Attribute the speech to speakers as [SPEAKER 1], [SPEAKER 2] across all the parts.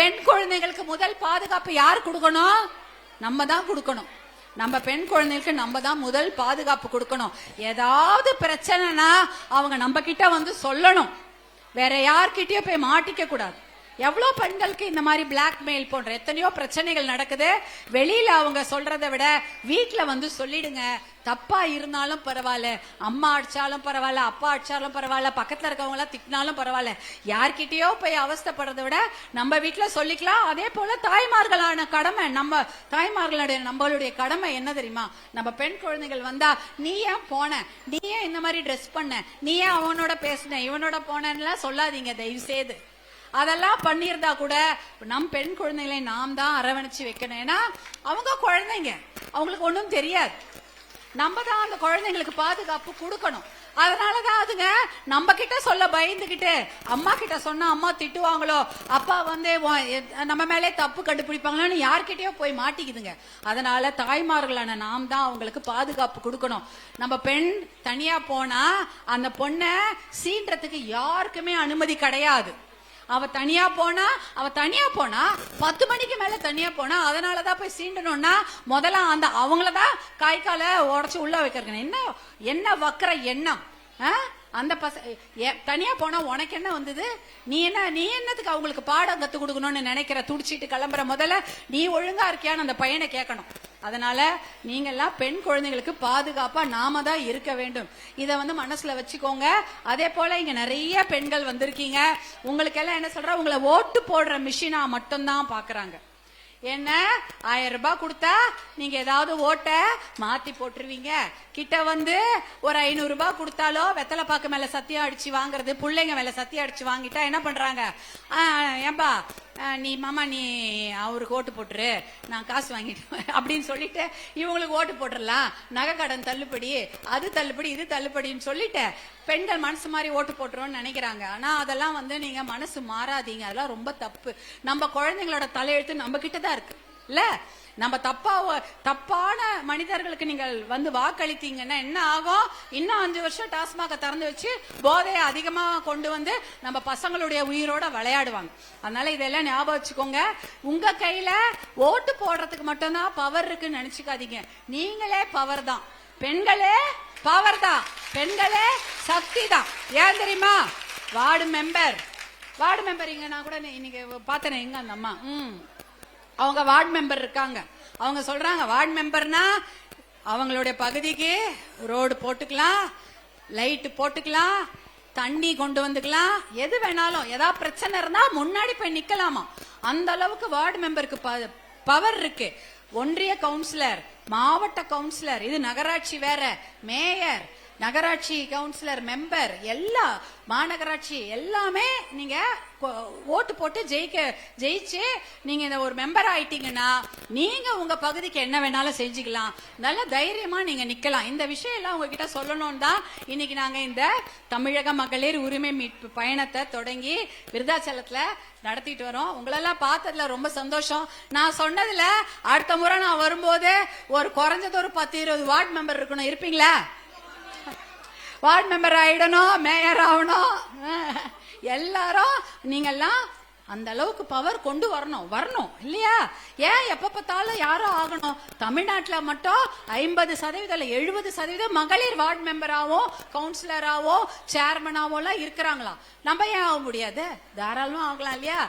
[SPEAKER 1] பெண் குழந்தைகளுக்கு முதல் பாதுகாப்பு யார் கொடுக்கணும்? நம்ம தான் கொடுக்கணும். நம்ம பெண் குழந்தைகளுக்கு நம்ம தான் முதல் பாதுகாப்பு கொடுக்கணும். ஏதாவது பிரச்சனைனா அவங்க நம்ம கிட்ட வந்து சொல்லணும். வேற யார்கிட்டயோ போய் மாட்டிக்க கூடாது. எவ்வளோ பெண்களுக்கு இந்த மாதிரி பிளாக்மெயில் போன்ற எத்தனையோ பிரச்சனைகள் நடக்குது. வெளியில அவங்க சொல்றதை விட வீட்டில் வந்து சொல்லிடுங்க. தப்பா இருந்தாலும் பரவாயில்ல. அம்மா அடிச்சாலும் பரவாயில்ல அப்பா அடிச்சாலும் பரவாயில்ல பக்கத்துல இருக்கவங்க எல்லாம் திட்டினாலும் பரவாயில்ல. யார்கிட்டயோ போய் அவஸ்தைப்படுறதை விட நம்ம வீட்டில் சொல்லிக்கலாம். அதே போல தாய்மார்களான கடமை நம்ம தாய்மார்களுடைய நம்மளுடைய கடமை என்ன தெரியுமா? நம்ம பெண் குழந்தைகள் வந்தா நீ ஏன் போன? நீ ஏன் இந்த மாதிரி ட்ரெஸ் பண்ண? நீ ஏன் அவனோட பேசின? இவனோட போனேன்னுலாம் சொல்லாதீங்க தயவு செய்து. அதெல்லாம் பண்ணியிருந்தா கூட நம் பெண் குழந்தைகளை நாம் தான் அரவணைச்சு வைக்கணும். ஏன்னா அவங்க குழந்தைங்க. அவங்களுக்கு ஒன்றும் தெரியாது. நம்ம தான் அந்த குழந்தைங்களுக்கு பாதுகாப்பு கொடுக்கணும். அதனாலதான் அதுங்க நம்ம கிட்ட சொல்ல பயந்துகிட்டு அம்மா கிட்ட சொன்னா அம்மா திட்டுவாங்களோ அப்பா வந்து நம்ம மேலே தப்பு கண்டுபிடிப்பாங்களோன்னு யார்கிட்டயோ போய் மாட்டிக்குதுங்க. அதனால தாய்மார்களான நாம் தான் அவங்களுக்கு பாதுகாப்பு கொடுக்கணும். நம்ம பெண் தனியா போனா அந்த பொண்ணை சீன்றதுக்கு யாருக்குமே அனுமதி கிடையாது. அவ தனியா போனா அவ தனியா போனா பத்து மணிக்கு மேல தனியா போனா அதனாலதான் போய் சீண்டணும்னா முதல்ல அந்த அவங்களதான் கை காலை உடச்சு உள்ள வைக்கிறேன் என்ன என்ன வக்கிற எண்ணம்? ஆ? அந்த பச எ- தனியா போனா உனக்கு என்ன வந்தது? நீ என்ன நீ என்னத்துக்கு அவங்களுக்கு பாடம் கத்து கொடுக்கணும்னு நினைக்கிற? துடிச்சிட்டு கிளம்புற முதல்ல நீ ஒழுங்கா இருக்கியான்னு அந்த பையனை கேட்கணும். அதனால நீங்க எல்லாம் பெண் குழந்தைகளுக்கு பாதுகாப்பா நாம தான் இருக்க வேண்டும். இத வந்து மனசுல வச்சுக்கோங்க. அதே போல இங்க நிறைய பெண்கள் வந்திருக்கீங்க. உங்களுக்கு எல்லாம் என்ன சொல்ற? உங்களை ஓட்டு போடுற மிஷினா மட்டும்தான் பாக்குறாங்க. என்ன? ஆயிரம் ரூபாய் கொடுத்தா நீங்க ஏதாவது ஓட்ட மாத்தி போட்டுருவீங்க. கிட்ட வந்து ஒரு ஐநூறு ரூபாய் கொடுத்தாலோ வெத்தலை பாக்கு மேல சத்தியம் அடிச்சு வாங்குறது பிள்ளைங்க மேல சத்தியம் அடிச்சு வாங்கிட்டா என்ன பண்றாங்க? ஏன்பா ஏம்பா நீ மாமா நீ அவருக்கு ஓட்டு போட்டுரு. நான் காசு வாங்கிட்டு அப்படின்னு சொல்லிட்டு இவங்களுக்கு ஓட்டு போட்டுடலாம் நகை கடன் தள்ளுபடி அது தள்ளுபடி இது தள்ளுபடின்னு சொல்லிட்டு பெண்கள் மனசு மாதிரி ஓட்டு போட்டுருவோம்னு நினைக்கிறாங்க. ஆனா அதெல்லாம் வந்து நீங்க மனசு மாறாதீங்க. அதெல்லாம் ரொம்ப தப்பு. நம்ம குழந்தைங்களோட தலையெழுத்து நம்ம கிட்ட தான் இருக்கு. இல்ல நம்ம தப்பா தப்பான மனிதர்களுக்கு நீங்கள் வந்து வாக்களித்தீங்கன்னா என்ன ஆகும்? இன்னும் அஞ்சு வருஷம் டாஸ்மாக திறந்து வச்சு போதையை அதிகமா கொண்டு வந்து நம்ம பசங்களுடைய உயிரோட விளையாடுவாங்க. அதனால இதெல்லாம் ஞாபகம் வச்சுக்கோங்க. உங்க கையில ஓட்டு போடுறதுக்கு மட்டும்தான் பவர் இருக்குன்னு நினைச்சுக்காதீங்க. நீங்களே பவர் தான். பெண்களே பவர் தான். பெண்களே சக்தி தான். ஏன் தெரியுமா? வார்டு மெம்பர் வார்டு மெம்பர் இங்க நான் கூட இன்னைக்கு பார்த்தேனே எங்க அந்த அம்மா? ம். அவங்க வார்டு மெம்பர் இருக்காங்க. அவங்க சொல்றாங்க வார்டு மெம்பர்னா அவங்களுடைய பகுதிக்கு ரோடு போட்டுக்கலாம் லைட்டு போட்டுக்கலாம் தண்ணி கொண்டு வந்துக்கலாம். எது வேணாலும் ஏதாவது பிரச்சனை இருந்தா முன்னாடி போய் நிக்கலாமா? அந்த அளவுக்கு வார்டு மெம்பருக்கு பவர் இருக்கு. ஒன்றிய கவுன்சிலர் மாவட்ட கவுன்சிலர் இது நகராட்சி வேற மேயர் நகராட்சி கவுன்சிலர் மெம்பர் எல்லா மாநகராட்சி எல்லாமே நீங்க ஓட்டு போட்டு ஜெயிக்க ஜெயிச்சு நீங்க இந்த ஒரு மெம்பர் ஆயிட்டீங்கன்னா நீங்க உங்க பகுதிக்கு என்ன வேணாலும் செஞ்சுக்கலாம். நல்ல தைரியமா நீங்க நிக்கலாம். இந்த விஷயம் எல்லாம் உங்ககிட்ட சொல்லணும் தான் இன்னைக்கு நாங்க இந்த தமிழக மகளிர் உரிமை மீட்பு பயணத்தை தொடங்கி விருதாச்சலத்துல நடத்திட்டு வரோம். உங்களெல்லாம் பார்த்ததுல ரொம்ப சந்தோஷம். நான் சொன்னதுல அடுத்த முறை நான் வரும்போது ஒரு குறைஞ்சது ஒரு பத்து இருபது வார்டு மெம்பர் இருக்கணும். இருப்பீங்களா? வார்டு மெம்பர் ஆயிடணும் மேயர் ஆகணும். எல்லாரும் நீங்கெல்லாம் அந்த அளவுக்கு பவர் கொண்டு வரணும் வரணும் இல்லையா? ஏன் எப்ப பார்த்தாலும் யாரும் ஆகணும்? தமிழ்நாட்டில் மட்டும் ஐம்பது சதவீதம் இல்லை எழுபது சதவீதம் மகளிர் வார்டு மெம்பராகவோ கவுன்சிலராகவோ சேர்மனாவோ இருக்கிறாங்களா? நம்ம ஏன் ஆக முடியாது? தாராளமாக ஆகலாம் இல்லையா?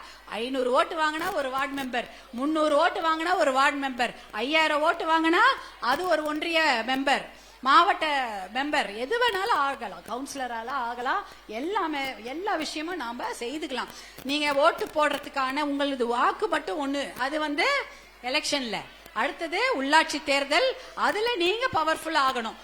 [SPEAKER 1] ஐநூறு ஓட்டு வாங்கினா ஒரு வார்டு மெம்பர் முந்நூறு ஓட்டு வாங்கினா ஒரு வார்டு மெம்பர் ஐயாயிரம் ஓட்டு வாங்கினா அது ஒரு ஒன்றிய மெம்பர். மாவட்ட மெம்பர் எது வேணாலும் ஆகலாம். கவுன்சிலரால ஆகலாம். எல்லாமே எல்லா விஷயமும் நாம செய்துக்கலாம். நீங்க ஓட்டு போடுறதுக்கான உங்களது வாக்கு மட்டும் ஒண்ணு. அது வந்து எலெக்ஷன்ல அடுத்தது உள்ளாட்சி தேர்தல். அதுல நீங்க பவர்ஃபுல் ஆகணும்.